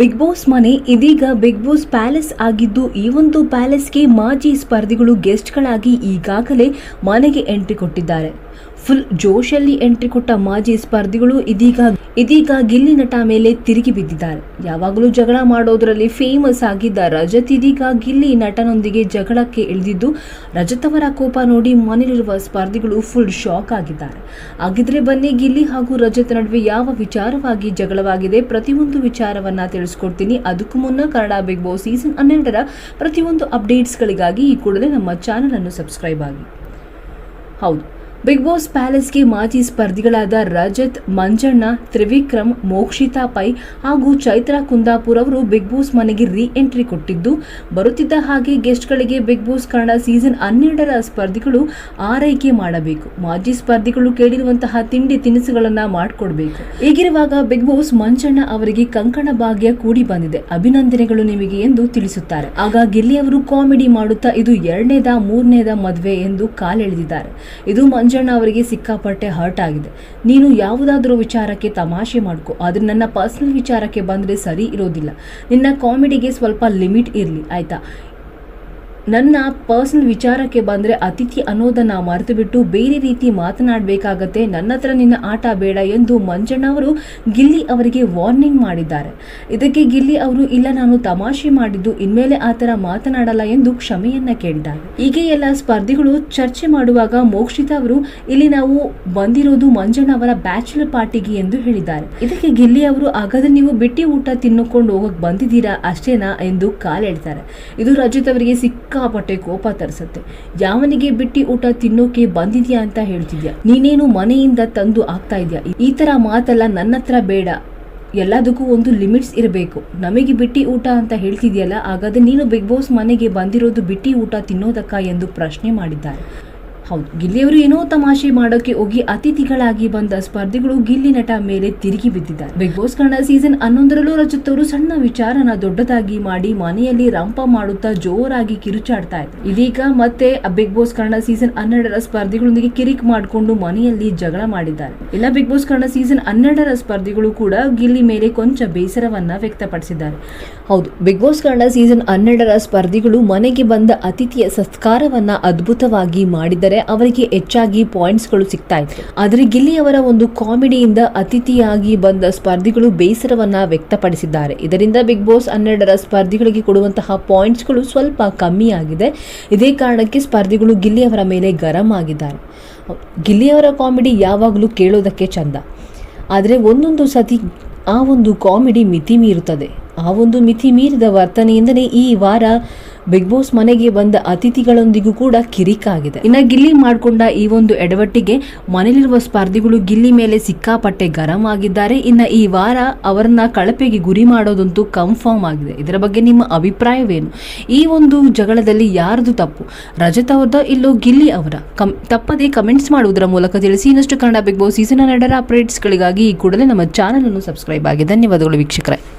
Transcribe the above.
Big boss ಮನೆ ಇದೀಗ big boss palace ಆಗಿದ್ದು, ಈ ಒಂದು ಪ್ಯಾಲೇಸ್ಗೆ ಮಾಜಿ ಸ್ಪರ್ಧಿಗಳು ಗೆಸ್ಟ್ಗಳಾಗಿ ಈಗಾಗಲೇ ಮನೆಗೆ ಎಂಟ್ರಿ ಕೊಟ್ಟಿದ್ದಾರೆ. ಫುಲ್ ಜೋಶಲ್ಲಿ ಎಂಟ್ರಿ ಕೊಟ್ಟ ಮಾಜಿ ಸ್ಪರ್ಧಿಗಳು ಇದೀಗ ಇದೀಗ ಗಿಲ್ಲಿ ನಟ ಮೇಲೆ ತಿರುಗಿ ಬಿದ್ದಿದ್ದಾರೆ. ಯಾವಾಗಲೂ ಜಗಳ ಮಾಡೋದರಲ್ಲಿ ಫೇಮಸ್ ಆಗಿದ್ದ ರಜತ್ ಇದೀಗ ಗಿಲ್ಲಿ ನಟನೊಂದಿಗೆ ಜಗಳಕ್ಕೆ ಇಳಿದಿದ್ದು, ರಜತ್ ಅವರ ಕೋಪ ನೋಡಿ ಮನೆಯಲ್ಲಿರುವ ಸ್ಪರ್ಧಿಗಳು ಫುಲ್ ಶಾಕ್ ಆಗಿದ್ದಾರೆ. ಹಾಗಿದ್ರೆ ಬನ್ನಿ ಗಿಲ್ಲಿ ಹಾಗೂ ರಜತ್ ನಡುವೆ ಯಾವ ವಿಚಾರವಾಗಿ ಜಗಳವಾಗಿದೆ? ಪ್ರತಿಯೊಂದು ವಿಚಾರವನ್ನ ತಿಳಿಸ್ಕೊಡ್ತೀನಿ. ಅದಕ್ಕೂ ಮುನ್ನ ಕನ್ನಡ ಬಿಗ್ ಬಾಸ್ ಸೀಸನ್ ಹನ್ನೆರಡರ ಪ್ರತಿಯೊಂದು ಅಪ್ಡೇಟ್ಸ್ಗಳಿಗಾಗಿ ಈ ಕೂಡಲೇ ನಮ್ಮ ಚಾನಲ್ ಅನ್ನು ಸಬ್ಸ್ಕ್ರೈಬ್ ಆಗಿ. ಹೌದು. ಬಿಗ್ ಬಾಸ್ ಪ್ಯಾಲೇಸ್ಗೆ ಮಾಜಿ ಸ್ಪರ್ಧಿಗಳಾದ ರಜತ್, ಮಂಜಣ್ಣ, ತ್ರಿವಿಕ್ರಮ್, ಮೋಕ್ಷಿತಾ ಪೈ ಹಾಗೂ ಚೈತ್ರಾ ಕುಂದಾಪುರ್ ಅವರು ಬಿಗ್ ಬಾಸ್ ಮನೆಗೆ ರೀ ಎಂಟ್ರಿ ಕೊಟ್ಟಿದ್ದು, ಬರುತ್ತಿದ್ದ ಹಾಗೆ ಗೆಸ್ಟ್ಗಳಿಗೆ ಬಿಗ್ ಬಾಸ್ ಕನ್ನಡ ಸೀಸನ್ ಹನ್ನೆರಡರ ಸ್ಪರ್ಧಿಗಳು ಆರೈಕೆ ಮಾಡಬೇಕು. ಮಾಜಿ ಸ್ಪರ್ಧಿಗಳು ಕೇಳಿರುವಂತಹ ತಿಂಡಿ ತಿನಿಸುಗಳನ್ನ ಮಾಡಿಕೊಡ್ಬೇಕು. ಹೀಗಿರುವಾಗ ಬಿಗ್ ಬಾಸ್ ಮಂಜಣ್ಣ ಅವರಿಗೆ ಕಂಕಣ ಭಾಗ್ಯ ಕೂಡಿ ಬಂದಿದೆ. ಅಭಿನಂದನೆಗಳು ನಿಮಗೆ ಎಂದು ತಿಳಿಸುತ್ತಾರೆ. ಆಗ ಗಿಲ್ಲಿ ಅವರು ಕಾಮಿಡಿ ಮಾಡುತ್ತಾ ಇದು ಎರಡನೇದ, ಮೂರನೇದ ಮದುವೆ ಎಂದು ಕಾಲೆಳೆದಿದ್ದಾರೆ. ಇದು ಮಂಜಣ್ಣ ಅವರಿಗೆ ಸಿಕ್ಕಾಪಟ್ಟೆ ಹರ್ಟ್ ಆಗಿದೆ. ನೀನು ಯಾವುದಾದ್ರೂ ವಿಚಾರಕ್ಕೆ ತಮಾಷೆ ಮಾಡ್ಕೋ. ಆದ್ರೆ ನನ್ನ ಪರ್ಸನಲ್ ವಿಚಾರಕ್ಕೆ ಬಂದ್ರೆ ಸರಿ ಇರೋದಿಲ್ಲ. ನಿನ್ನ ಕಾಮಿಡಿಗೆ ಸ್ವಲ್ಪ ಲಿಮಿಟ್ ಇರಲಿ, ಆಯ್ತಾ? ನನ್ನ ಪರ್ಸನಲ್ ವಿಚಾರಕ್ಕೆ ಬಂದರೆ ಅತಿಥಿ ಅನ್ನೋದನ್ನು ಮರೆತುಬಿಟ್ಟು ಬೇರೆ ರೀತಿ ಮಾತನಾಡಬೇಕಾಗತ್ತೆ. ನನ್ನ ಹತ್ರ ನಿನ್ನ ಆಟ ಬೇಡ ಎಂದು ಮಂಜಣ್ಣ ಅವರು ಗಿಲ್ಲಿ ಅವರಿಗೆ ವಾರ್ನಿಂಗ್ ಮಾಡಿದ್ದಾರೆ. ಇದಕ್ಕೆ ಗಿಲ್ಲಿ ಅವರು, ಇಲ್ಲ, ನಾನು ತಮಾಷೆ ಮಾಡಿದ್ದು, ಇನ್ಮೇಲೆ ಆ ಥರ ಮಾತನಾಡಲ್ಲ ಎಂದು ಕ್ಷಮೆಯನ್ನ ಕೇಳಿದ್ದಾರೆ. ಹೀಗೆ ಎಲ್ಲ ಸ್ಪರ್ಧಿಗಳು ಚರ್ಚೆ ಮಾಡುವಾಗ ಮೋಕ್ಷಿತ ಅವರು, ಇಲ್ಲಿ ನಾವು ಬಂದಿರೋದು ಮಂಜಣ್ಣ ಅವರ ಬ್ಯಾಚುಲರ್ ಪಾರ್ಟಿಗೆ ಎಂದು ಹೇಳಿದ್ದಾರೆ. ಇದಕ್ಕೆ ಗಿಲ್ಲಿ ಅವರು, ಹಾಗಾದ್ರೆ ನೀವು ಬಿಟ್ಟಿ ಊಟ ತಿನ್ನುಕೊಂಡು ಹೋಗಕ್ಕೆ ಬಂದಿದ್ದೀರಾ? ಅಷ್ಟೇನಾ ಎಂದು ಕಾಲೆಳ್ತಾರೆ ಇದು ರಜತ್ ಅವರಿಗೆ ಸಿಕ್ಕಾಪಟ್ಟೆ ಕೋಪ ತರಿಸುತ್ತೆ. ಯಾವನಿಗೆ ಬಿಟ್ಟಿ ಊಟ ತಿನ್ನೋಕೆ ಬಂದಿದ್ಯಾ ಅಂತ ಹೇಳ್ತಿದ್ಯಾ? ನೀನೇನು ಮನೆಯಿಂದ ತಂದು ಆಗ್ತಾ ಇದ್ಯಾ? ಈ ತರ ಮಾತೆಲ್ಲ ನನ್ನ ಹತ್ರ ಬೇಡ. ಎಲ್ಲದಕ್ಕೂ ಒಂದು ಲಿಮಿಟ್ಸ್ ಇರಬೇಕು. ನಮಗೆ ಬಿಟ್ಟಿ ಊಟ ಅಂತ ಹೇಳ್ತಿದ್ಯಲ್ಲ, ಹಾಗಾದ್ರೆ ನೀನು ಬಿಗ್ ಬಾಸ್ ಮನೆಗೆ ಬಂದಿರೋದು ಬಿಟ್ಟಿ ಊಟ ತಿನ್ನೋದಕ್ಕ ಎಂದು ಪ್ರಶ್ನೆ ಮಾಡಿದ್ದಾರೆ. ಹೌದು. ಗಿಲ್ಲಿಯವರು ಏನೋ ತಮಾಷೆ ಮಾಡೋಕೆ ಹೋಗಿ ಅತಿಥಿಗಳಾಗಿ ಬಂದ ಸ್ಪರ್ಧಿಗಳು ಗಿಲ್ಲಿ ನಟ ಮೇಲೆ ತಿರುಗಿ ಬಿದ್ದಿದ್ದಾರೆ. ಬಿಗ್ ಬಾಸ್ ಕನ್ನಡ ಸೀಸನ್ ಹನ್ನೊಂದರಲ್ಲೂ ರಚಿತ್ ಅವರು ಸಣ್ಣ ವಿಚಾರನ ದೊಡ್ಡದಾಗಿ ಮಾಡಿ ಮನೆಯಲ್ಲಿ ರಂಪ ಮಾಡುತ್ತಾ ಜೋರಾಗಿ ಕಿರುಚಾಡ್ತಾ ಇದ್ರು. ಇದೀಗ ಮತ್ತೆ ಬಿಗ್ ಬಾಸ್ ಕನ್ನಡ ಸೀಸನ್ ಹನ್ನೆರಡರ ಸ್ಪರ್ಧಿಗಳೊಂದಿಗೆ ಕಿರಿಕ್ ಮಾಡಿಕೊಂಡು ಮನೆಯಲ್ಲಿ ಜಗಳ ಮಾಡಿದ್ದಾರೆ. ಇಲ್ಲ ಬಿಗ್ ಬಾಸ್ ಕನ್ನಡ ಸೀಸನ್ ಹನ್ನೆರಡರ ಸ್ಪರ್ಧಿಗಳು ಕೂಡ ಗಿಲ್ಲಿ ಮೇಲೆ ಕೊಂಚ ಬೇಸರವನ್ನ ವ್ಯಕ್ತಪಡಿಸಿದ್ದಾರೆ. ಹೌದು, ಬಿಗ್ ಬಾಸ್ ಕನ್ನಡ ಸೀಸನ್ ಹನ್ನೆರಡರ ಸ್ಪರ್ಧಿಗಳು ಮನೆಗೆ ಬಂದ ಅತಿಥಿಯ ಸತ್ಕಾರವನ್ನ ಅದ್ಭುತವಾಗಿ ಮಾಡಿದರೆ ಅವರಿಗೆ ಹೆಚ್ಚಾಗಿ ಪಾಯಿಂಟ್ಸ್ಗಳು ಸಿಗ್ತಾ ಇತ್ತು ಆದರೆ ಗಿಲ್ಲಿ ಅವರ ಒಂದು ಕಾಮಿಡಿಯಿಂದ ಅತಿಥಿಯಾಗಿ ಬಂದ ಸ್ಪರ್ಧಿಗಳು ಬೇಸರವನ್ನ ವ್ಯಕ್ತಪಡಿಸಿದ್ದಾರೆ. ಇದರಿಂದ ಬಿಗ್ ಬಾಸ್ ಹನ್ನೆರಡರ ಸ್ಪರ್ಧಿಗಳಿಗೆ ಕೊಡುವಂತಹ ಪಾಯಿಂಟ್ಸ್ಗಳು ಸ್ವಲ್ಪ ಕಮ್ಮಿ ಆಗಿದೆ ಇದೇ ಕಾರಣಕ್ಕೆ ಸ್ಪರ್ಧಿಗಳು ಗಿಲ್ಲಿ ಅವರ ಮೇಲೆ ಗರಂ ಆಗಿದ್ದಾರೆ. ಗಿಲ್ಲಿ ಅವರ ಕಾಮಿಡಿ ಯಾವಾಗಲೂ ಕೇಳೋದಕ್ಕೆ ಚಂದ. ಆದರೆ ಒಂದೊಂದು ಸತಿ ಆ ಒಂದು ಕಾಮಿಡಿ ಮಿತಿ ಮೀರುತ್ತದೆ. ಆ ಒಂದು ಮಿತಿ ಮೀರಿದ ವರ್ತನೆಯಿಂದಲೇ ಈ ವಾರ ಬಿಗ್ ಬಾಸ್ ಮನೆಗೆ ಬಂದ ಅತಿಥಿಗಳೊಂದಿಗೂ ಕೂಡ ಕಿರಿಕಾಗಿದೆ. ಇನ್ನ ಗಿಲ್ಲಿ ಮಾಡಿಕೊಂಡ ಈ ಒಂದು ಎಡವಟ್ಟಿಗೆ ಮನೆಯಲ್ಲಿರುವ ಸ್ಪರ್ಧಿಗಳು ಗಿಲ್ಲಿ ಮೇಲೆ ಸಿಕ್ಕಾಪಟ್ಟೆ ಗರಂ ಆಗಿದ್ದಾರೆ. ಇನ್ನ ಈ ವಾರ ಅವರನ್ನ ಕಳಪೆಗೆ ಗುರಿ ಮಾಡೋದಂತೂ ಕನ್ಫರ್ಮ್ ಆಗಿದೆ. ಇದರ ಬಗ್ಗೆ ನಿಮ್ಮ ಅಭಿಪ್ರಾಯವೇನು? ಈ ಒಂದು ಜಗಳದಲ್ಲಿ ಯಾರದು ತಪ್ಪು? ರಜತ್ ಅವರದ ಇಲ್ಲೋ ಗಿಲ್ಲಿ ಅವರ? ಕಮ್, ತಪ್ಪದೇ ಕಮೆಂಟ್ಸ್ ಮಾಡುವುದರ ಮೂಲಕ ತಿಳಿಸಿ. ಇನ್ನಷ್ಟು ಕನ್ನಡ ಬಿಗ್ ಬಾಸ್ ಸೀಸನ್ ಹನ್ನೆರಡರ ಅಪ್ಡೇಟ್ಸ್ಗಳಿಗಾಗಿ ಈ ಕೂಡಲೇ ನಮ್ಮ ಚಾನಲ್ ಅನ್ನು ಸಬ್ಸ್ಕ್ರೈಬ್ ಆಗಿ. ಧನ್ಯವಾದಗಳು ವೀಕ್ಷಕರೇ.